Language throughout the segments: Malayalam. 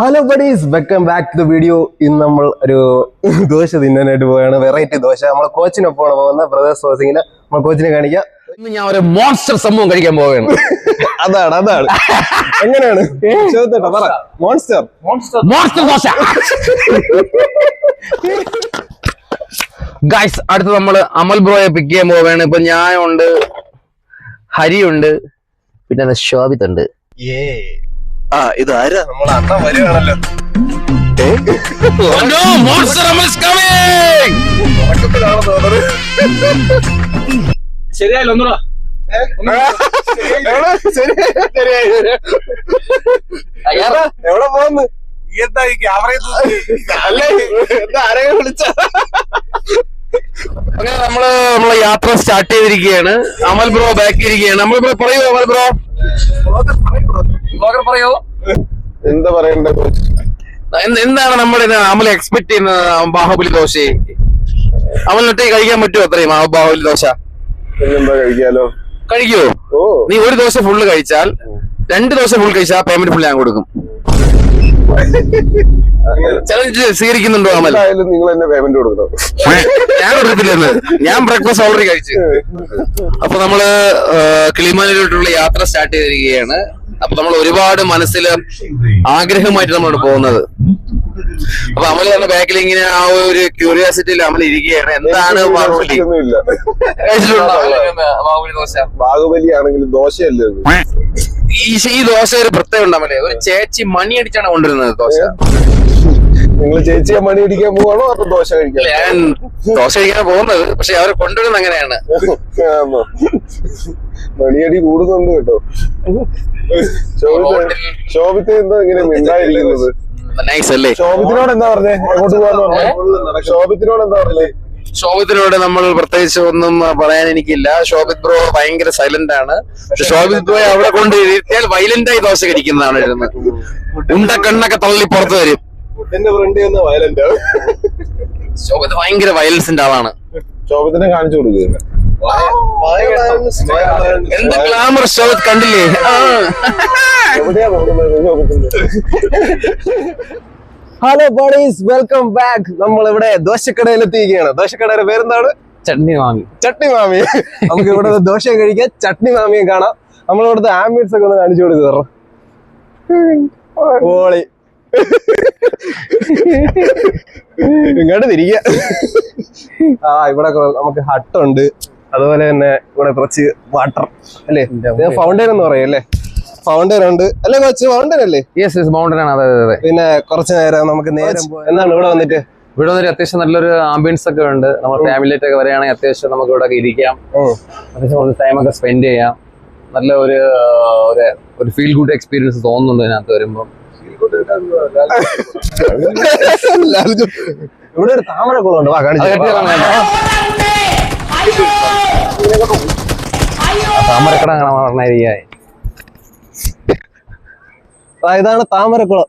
Hello buddies welcome back to the video ഇന്ന് നമ്മൾ ഒരു ദോശ തിന്നാനായിട്ട് പോവാണ് വെറൈറ്റി ദോശ. നമ്മളെ കോച്ചിനൊപ്പമാണ് പോകുന്ന ബ്രദേഴ്സ് ഹൗസിങ്ങിന് നമ്മൾ കോച്ചിനെ കാണിക്കാം. ഇന്ന് ഞാൻ ഒരു മോൺസ്റ്റർ സംഭവം കഴിക്കാൻ പോവുകയാണ്. അതാണ് അതാണ്. എങ്ങനെയാണ്? ചോദിച്ചോട്ടെ പറ. Monster monster monster dosa. Guys അടുത്ത് നമ്മൾ അമൽ ബ്രോയെ പിക്ക് ചെയ്യാൻ പോവുകയാണ്. ഇപ്പൊ ഞാനുണ്ട് ഹരിയുണ്ട് പിന്നെ ശോഭിത് ഉണ്ട് ഏ. ആ ഇത് ആരാ? നമ്മളെ അണ്ണൻ തോന്നുന്നത്. ശരിയായില്ല ഒന്നുകൂടാ. എവിടെ? പോകുന്നു എന്താ ഈ അല്ലേ എന്താ ആരെയും വിളിച്ച? അങ്ങനെ നമ്മൾ നമ്മളെ യാത്ര സ്റ്റാർട്ട് ചെയ്തിരിക്കുകയാണ്. അമൽ ബ്രോ ബാക്കി ഇരിക്കുകയാണ്. അമൽ ബ്രോ പറയൂ അമൽ ബ്രോ. ബ്ലോഗർ പറയൂ. എന്താ പറയണ്ടേ എന്താണ് നമ്മുടെ അമൽ എക്സ്പെക്ട് ചെയ്യുന്നത് ബാഹുബലി ദോശ? അമലിനൊറ്റ കഴിക്കാൻ പറ്റുമോ അത്രയും? ബാഹുബലി ദോശ? പിന്നെന്താ കഴിക്കാലോ? കഴിക്കോ നീ ഒരു ദോശ ഫുള്ള് കഴിച്ചാൽ രണ്ട് ദോശ ഫുൾ കഴിച്ചാൽ പേയ്മെന്റ് ഫുൾ ഞാൻ കൊടുക്കും. ചലഞ്ച് സ്വീകരിക്കുന്നുണ്ടോ അമൽ? എന്തായാലും നിങ്ങൾ എന്നെ പേയ്മെന്റ് കൊടുക്കണം. ഞാൻ കൊടുത്തില്ലെന്ന് ഞാൻ ബ്രേക്ക്ഫാസ്റ്റ് ഓൾറെഡി കഴിച്ചു. അപ്പൊ നമ്മൾ കിളിമാനിലോട്ടുള്ള യാത്ര സ്റ്റാർട്ട് ചെയ്തിരിക്കുകയാണ്. അപ്പൊ നമ്മൾ ഒരുപാട് മനസ്സിൽ ആഗ്രഹമായിട്ട് നമ്മളോട് പോകുന്നത്. അപ്പൊ അമൽ തന്നെ ബാക്കിൽ ഇങ്ങനെ ആ ഒരു ക്യൂരിയാസിറ്റിയിൽ അമൽ ഇരിക്കുകയാണ്. എന്താണ് ബാഹുബലി ബാഹുബലി ദോശ ബാഹുബലി ആണെങ്കിലും ദോശയല്ലേ? ഈ ദോശ ഒരു പ്രത്യേകം ഉണ്ടാവില്ലേ ഒരു ചേച്ചി മണി അടിച്ചാണ് കൊണ്ടുവരുന്നത് ദോശ. നിങ്ങൾ ചേച്ചിയെ മണി അടിക്കാൻ പോവാണോ അപ്പൊ ദോശ കഴിക്കാൻ? ഞാൻ ദോശ കഴിക്കാൻ പോകുന്നത് പക്ഷെ അവരെ കൊണ്ടുവരുന്നത് അങ്ങനെയാണ്? മണിയടി കൂടുന്നുണ്ട് കേട്ടോ. ശോഭിത്ത് ശോഭിത്ത് എന്താ ഇങ്ങനെ മിണ്ടായിരിക്കുന്നത് നൈസ് അല്ലേ? ശോഭിത്തിനോട് എന്താ പറഞ്ഞേ? എങ്ങോട്ട് പോവാന്ന് പറഞ്ഞേ? ശോഭിത്തിനോട് എന്താ പറഞ്ഞേ? ശോഭിത്തിനോട് നമ്മൾ പ്രത്യേകിച്ച് ഒന്നും പറയാൻ എനിക്കില്ല. ശോഭിത് ബ്രോ ഭയങ്കര സൈലന്റ് ആണ്. ശോഭിത് ബ്രോ അവിടെ കൊണ്ട് ഇരുത്തിയാൽ വയലന്റ് ആയി ദോശ കഴിക്കുന്നതാണ് ഇരുന്നത് ഉണ്ട കണ്ണൊക്കെ തള്ളി പുറത്ത് വരും. ശോഭിത് ഭയങ്കര വയലൻസിന്റെ ആളാണ്. ശോഭത്തിനെ കാണിച്ചു കൊടുക്കുന്നത് എന്ത് ഗ്ലാമർ ശോഭിത് കണ്ടില്ലേ? ആ. ഹലോ ബോഡീസ് വെൽക്കം ബാക്ക് നമ്മൾ ഇവിടെ ദോശക്കടയിൽ എത്തിയിരിക്കുകയാണ് ദോശക്കടയുടെ പേരെന്താണ്? ചട്നി മാമി. ചട്നി മാമി. നമുക്ക് ഇവിടെ ദോശ കഴിക്കാം ചട്നി മാമിയും കാണാം. നമ്മൾ ഇവിടുത്തെ ആംബിയൻസ് ഒക്കെ ഒന്ന് കാണിച്ചു കൊടുക്കുക ഓളി ഇങ്ങോട്ട് തിരിക ആ ഇവിടെ നമുക്ക് ഹട്ടുണ്ട്. അതുപോലെ തന്നെ ഇവിടെ കുറച്ച് വാട്ടർ അല്ലേ? ഫൗണ്ടൈൻ എന്ന് പറയും അല്ലേ? ഫൗണ്ടൈൻ ഉണ്ട്. അല്ലേ കൊച്ചു? ഫൗണ്ടൻ അല്ലേ? യെസ് യെസ് മൗണ്ടൻ ആണ്. അതെ അതെ പിന്നെ കുറച്ച് നേരം നമുക്ക് നേരം എന്താണ് ഇവിടെ വന്നിട്ട്? ഇവിടെ വന്നൊരു അത്യാവശ്യം നല്ലൊരു ആംബിയൻസ് ഒക്കെ ഉണ്ട്. നമ്മൾ ഫാമിലി ആയിട്ടൊക്കെ വരികയാണെങ്കിൽ അത്യാവശ്യം നമുക്ക് ഇവിടെ ഇരിക്കാം. അത്യാവശ്യം കുറച്ച് ടൈം ഒക്കെ സ്പെൻഡ് ചെയ്യാം. നല്ല ഒരു ഒരു ഫീൽ ഗുഡ് എക്സ്പീരിയൻസ് തോന്നുന്നുണ്ട് ഇതിനകത്ത് വരുമ്പോൾ ഇവിടെ ഒരു താമരക്കുളം ഉണ്ട്. വാ കാണിച്ചു താമരക്കട കാണാൻ പറഞ്ഞ ഇതാണ് താമരക്കുളം.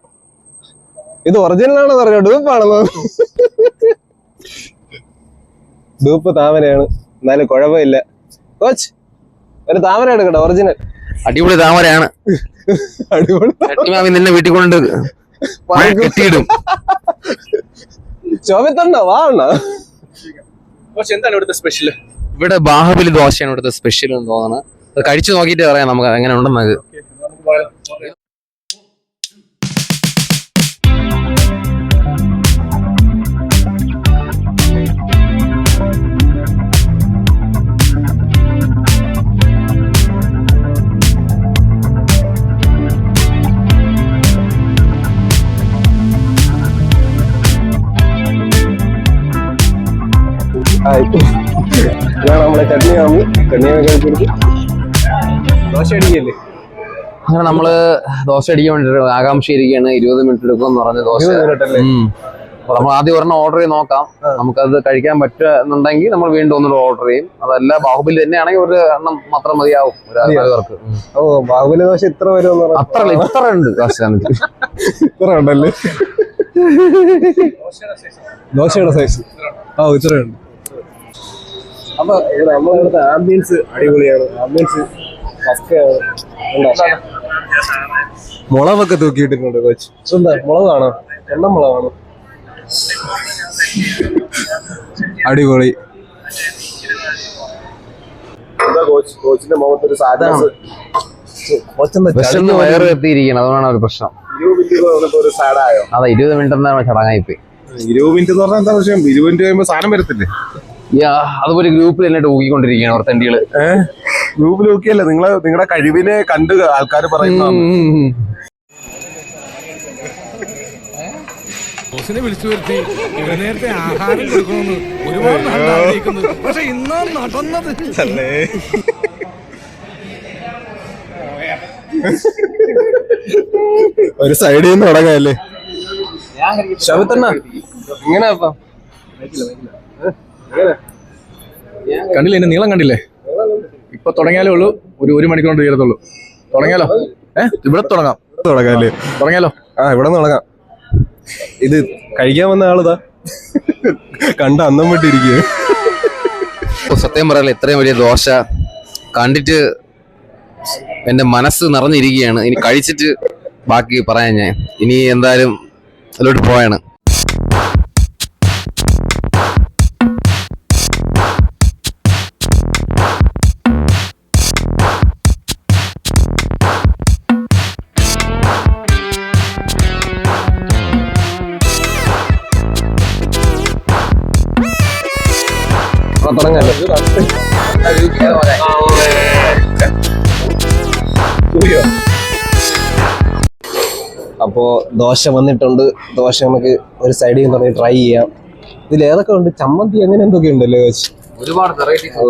ഇത് ഒറിജിനൽ ആണെന്ന് പറഞ്ഞു? ഡൂപ്പാണെന്ന് ഡൂപ്പ് താമരയാണ്. എന്നാലും കുഴപ്പമില്ല. കോച്ച് ഒരു താമര എടുക്കട്ടെ ഒറിജിനൽ അടിപൊളി താമരയാണ്. അടിപൊളി നിന്നെ വീട്ടിൽ കൊണ്ട് കെട്ടിയിടും. ശോഭിത്തുണ്ടോ വാ അണ്ണാ. എന്താണ് ഇവിടുത്തെ സ്പെഷ്യൽ ഇവിടെ ബാഹുബലി ദോശയാണ് ഇവിടുത്തെ സ്പെഷ്യൽ എന്ന് തോന്നുന്നത് അത് കഴിച്ചു നോക്കിയിട്ട് പറയാം നമുക്ക് എങ്ങനെ ഉണ്ടെന്നത് ഇതാണ് നമ്മുടെ ദോശ അടിക്കല്ലേ അങ്ങനെ നമ്മൾ ദോശ അടിക്കാൻ വേണ്ടിട്ട് ആകാംക്ഷ ഇരിക്കുകയാണ് ഇരുപത് മിനിറ്റ് എടുക്കും എന്ന് പറഞ്ഞ ദോശ. അപ്പൊ നമ്മൾ ആദ്യം ഒരെണ്ണം ഓർഡർ ചെയ്ത് നോക്കാം. നമുക്കത് കഴിക്കാൻ പറ്റുന്നുണ്ടെങ്കിൽ നമ്മൾ വീണ്ടും ഒന്നുകൂടെ ഓർഡർ ചെയ്യും. അതല്ല ബാഹുബലി തന്നെയാണെങ്കിൽ ഒരു എണ്ണം മാത്രം മതിയാവും. പേർക്ക്. ഓ ബാഹുബലി ദോശ ഇത്ര വരും അത്ര ഇത്ര ഉണ്ട്. ഇത്ര ഉണ്ടല്ലേ? ദോശയുടെ സൈസ് ആ ഇത്രയുണ്ട്. അപ്പൊ ഇവിടെ നമ്മളിവിടുത്തെ ആംബിയൻസ് അടിപൊളിയാണ്. ആംബിയൻസ് പക്കയാണ് മുളകൊക്കെ തൂക്കിയിട്ടിട്ടുണ്ട് കോച്ച്. എന്താ മുളകാണോ? എണ്ണ മുളകാണോ? അടിപൊളി. കോച്ചിന്റെ സാധനം വയറ് എത്തിയിരിക്കണം അതുകൊണ്ടാണ് ഒരു പ്രശ്നം. അതാ ഇരുപത് മിനിറ്റ് ചടങ്ങായിപ്പോയി. ഇരുപത് മിനിറ്റ് എന്ന് പറഞ്ഞാൽ എന്താ പ്രശ്നം? ഇരുപത് മിനിറ്റ് കഴിയുമ്പോ സാധനം വരത്തില്ലേ? അതുപോലെ ഗ്രൂപ്പിൽ എന്നിട്ട് ഊക്കിക്കൊണ്ടിരിക്കുകയാണ് അവർ തണ്ടികൾ ഗ്രൂപ്പിൽ നോക്കിയല്ലേ നിങ്ങൾ നിങ്ങളുടെ കഴിവിനെ കണ്ട് ആൾക്കാർ പറയുന്ന ബോസിനെ വിളിച്ചു വരുത്തി ഇവരെ നേരത്തെ ആഹാരം കൊടുക്കണമെന്ന് ഒരുപാട് നാൾ ആഗ്രഹിക്കുന്നു. പക്ഷെ ഇന്നാ നടന്നത്. ഒരു സൈഡിൽ നിന്ന് തുടങ്ങല്ലേ? ശബത്തണ്ണ ഇങ്ങനെ കണ്ടില്ലേ എന്റെ നീളം കണ്ടില്ലേ? ഇപ്പൊ തുടങ്ങിയാലേ ഉള്ളൂ. ഒരു ഒരു മണിക്കൂർ തീരത്തുള്ളൂ. തുടങ്ങിയാലോ? ഏ? ഇവിടെ തുടങ്ങാം. തുടങ്ങാല്ലേ? തുടങ്ങിയാലോ? ആ ഇവിടെ തുടങ്ങാം. ഇത് കഴിക്കാൻ വന്ന ആളിതാ. കണ്ട അന്നം വിട്ടിരിക്കുക സത്യം പറയാലോ ഇത്രയും വലിയ ദോശ കണ്ടിട്ട് എന്റെ മനസ്സ് നിറഞ്ഞിരിക്കുകയാണ്. ഇനി കഴിച്ചിട്ട് ബാക്കി പറയാൻ ഞാൻ. ഇനി എന്തായാലും അതിലോട്ട് പോയാണ് തുടങ്ങാല്ലേ? അപ്പോ ദോശ വന്നിട്ടുണ്ട്. ദോശ നമുക്ക് ഒരു സൈഡിൽ നിന്ന് തുടങ്ങി ട്രൈ ചെയ്യാം. ഇതിൽ ഏതൊക്കെ ഉണ്ട്? ചമ്മന്തി അങ്ങനെ എന്തൊക്കെ ഉണ്ടല്ലോ ഒരുപാട് വെറൈറ്റീസ്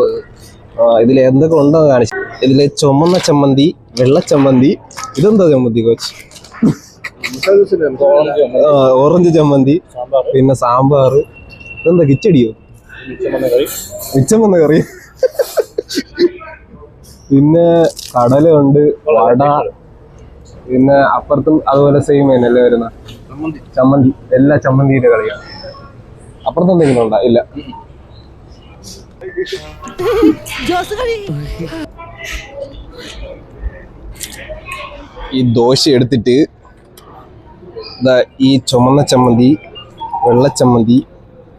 ഇതിൽ എന്തൊക്കെ ഉണ്ടോ കാണിച്ചു. ഇതിൽ ചുമന്ന ചമ്മന്തി വെള്ള ചമ്മന്തി ഇതെന്താ ചമ്മന്തി കോച്ച്? ഓറഞ്ച് ചമ്മന്തി. പിന്നെ സാമ്പാർ ഇതെന്താ കിച്ചടിയോ? മിച്ചം വന്ന കറി പിന്നെ കടലുണ്ട് വട. പിന്നെ അപ്പുറത്തും അതുപോലെ സെയിം തന്നെയല്ലേ വരുന്ന? ചമ്മന്തി. എല്ലാ ചമ്മന്തിയുടെ കളിയാണ്. അപ്പുറത്ത് എന്തെങ്കിലും ഉണ്ടോ? ഇല്ല. ഈ ദോശ എടുത്തിട്ട് ഈ ചുമന്ന ചമ്മന്തി വെള്ള ചമ്മന്തി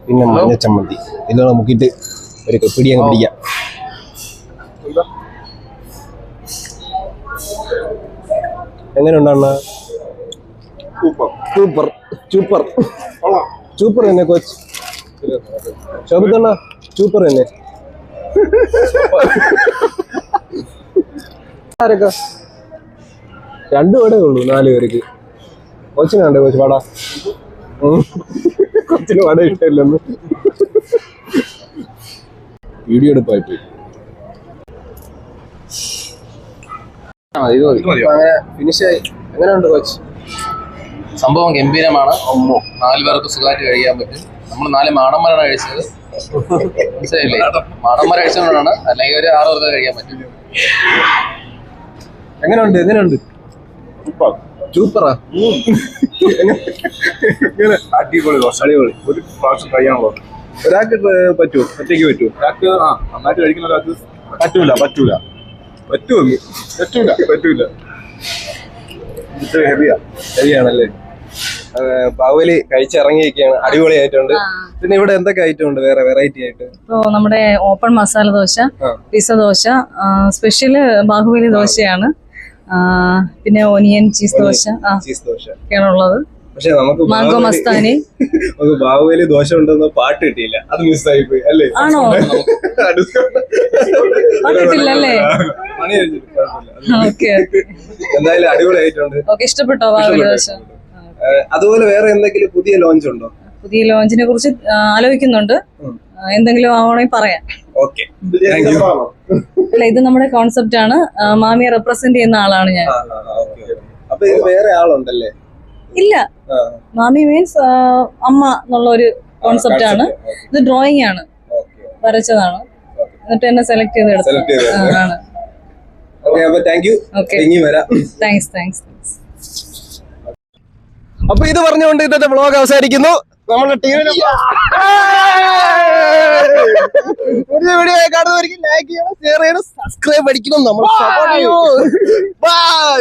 പിന്നെ മഞ്ഞ ചമ്മന്തി. ഇതെല്ലാം മുക്കിയിട്ട് ഒരു പിടി അങ്ങ് പിടിക്കാം. എങ്ങനെ ഉണ്ടാണ് സൂപ്പർ സൂപ്പർ സൂപ്പർ തന്നെ കോച്ച് ശോഭിത്തണ്ണ സൂപ്പർ തന്നെ. ആരൊക്കെ? രണ്ടു പേടേ ഉള്ളൂ നാല് പേർക്ക്. കൊച്ചിനുണ്ട് കോച്ച് വട. ഉം. കൊച്ചിന് വട ഇഷ്ടമില്ലെന്ന് വീഡിയോ എടുപ്പായി പോയി ഇത് മതി. അങ്ങനെ ഫിനിഷ് ആയി. എങ്ങനെയുണ്ട് കോച്ച്? സംഭവം ഗംഭീരമാണ്. നാല് പേർക്ക് സുഖമായിട്ട് കഴിക്കാൻ പറ്റും. നമ്മൾ നാല് മാടന്മാരാണ് കഴിച്ചത്. മനസ്സിലായില്ലേ? മാടന്മാർ കഴിച്ചതുകൊണ്ടാണ് അല്ലെങ്കിൽ ഒരു ആറ് പേർക്ക് കഴിക്കാൻ പറ്റും. എങ്ങനെയുണ്ട്? എങ്ങനെയുണ്ട്? സൂപ്പറാ ഇങ്ങനെ അടിപൊളി ദോശ. അടിപൊളി. ഒരു പ്രാവശ്യം കഴിയാണല്ലോ ഒരാൾക്ക് പറ്റുമോ ഒറ്റയ്ക്ക് പറ്റുമോ ഒരാൾക്ക് ആ നന്നായിട്ട് കഴിക്കുന്ന ഒരാൾക്ക് പറ്റൂല പറ്റൂല. പറ്റുമെന്ന് പറ്റൂല. പറ്റൂല. ഹെവിയാ ഹെവിയാണല്ലേ ബാഹുബലി കഴിച്ചിറങ്ങിയിരിക്കുകയാണ്. അടിപൊളിയായിട്ടുണ്ട്. പിന്നെ ഇവിടെ എന്തൊക്കെ ഐറ്റം ഉണ്ട്? വേറെ വെറൈറ്റി ആയിട്ട്? ഇപ്പോ നമ്മുടെ open masala dosa. Pizza dosa special Baahubali. ദോശയാണ്. പിന്നെ ഓനിയൻ ചീസ് ദോശ ആ ചീസ് ദോശ. ഒക്കെയാണ് ഉള്ളത്. പക്ഷെ നമുക്ക് മാംഗോ മസ്താനി. നമുക്ക് ബാഹുബലി ദോശ ഉണ്ടെന്ന് പാട്ട് കിട്ടിയില്ല. അത് മിസ്സായി പോയി അല്ലേ? ആണോ. ഓക്കെ എന്തായാലും അടിപൊളിയായിട്ടുണ്ട്. ഓക്കെ ഇഷ്ടപ്പെട്ടോ ബാഹുബലി ദോശ? അതുപോലെ വേറെ എന്തെങ്കിലും പുതിയ ലോഞ്ച് ഉണ്ടോ? പുതിയ ലോഞ്ചിനെ കുറിച്ച് ആലോചിക്കുന്നുണ്ട്. എന്തെങ്കിലും ആവണമെങ്കിൽ പറയാം. ഓക്കെ. താങ്ക് യു അല്ല ഇത് നമ്മുടെ കോൺസെപ്റ്റ് ആണ്. മാമിയെ റെപ്രസെന്റ് ചെയ്യുന്ന ആളാണ് ഞാൻ. അപ്പൊ ഇത് വേറെ ആളുണ്ടല്ലേ? ഇല്ല. മാമി മീൻസ് അമ്മ എന്നുള്ള ഒരു കോൺസെപ്റ്റ് ആണ്. ഇത് ഡ്രോയിങ് ആണ്. വരച്ചതാണ്. എന്നിട്ട് എന്നെ സെലക്ട് ചെയ്ത് താങ്ക്സ് അപ്പൊ ഇത് പറഞ്ഞുകൊണ്ട് ഇന്നത്തെ വ്ളോഗ് അവസാനിക്കുന്നു. നമ്മുടെ ടീമിന് പുതിയ വീഡിയോ കാണുന്നവർക്ക് ലൈക്ക് ചെയ്യണം ഷെയർ ചെയ്യണം സബ്സ്ക്രൈബ് അടിക്കണം നമ്മൾ ബൈ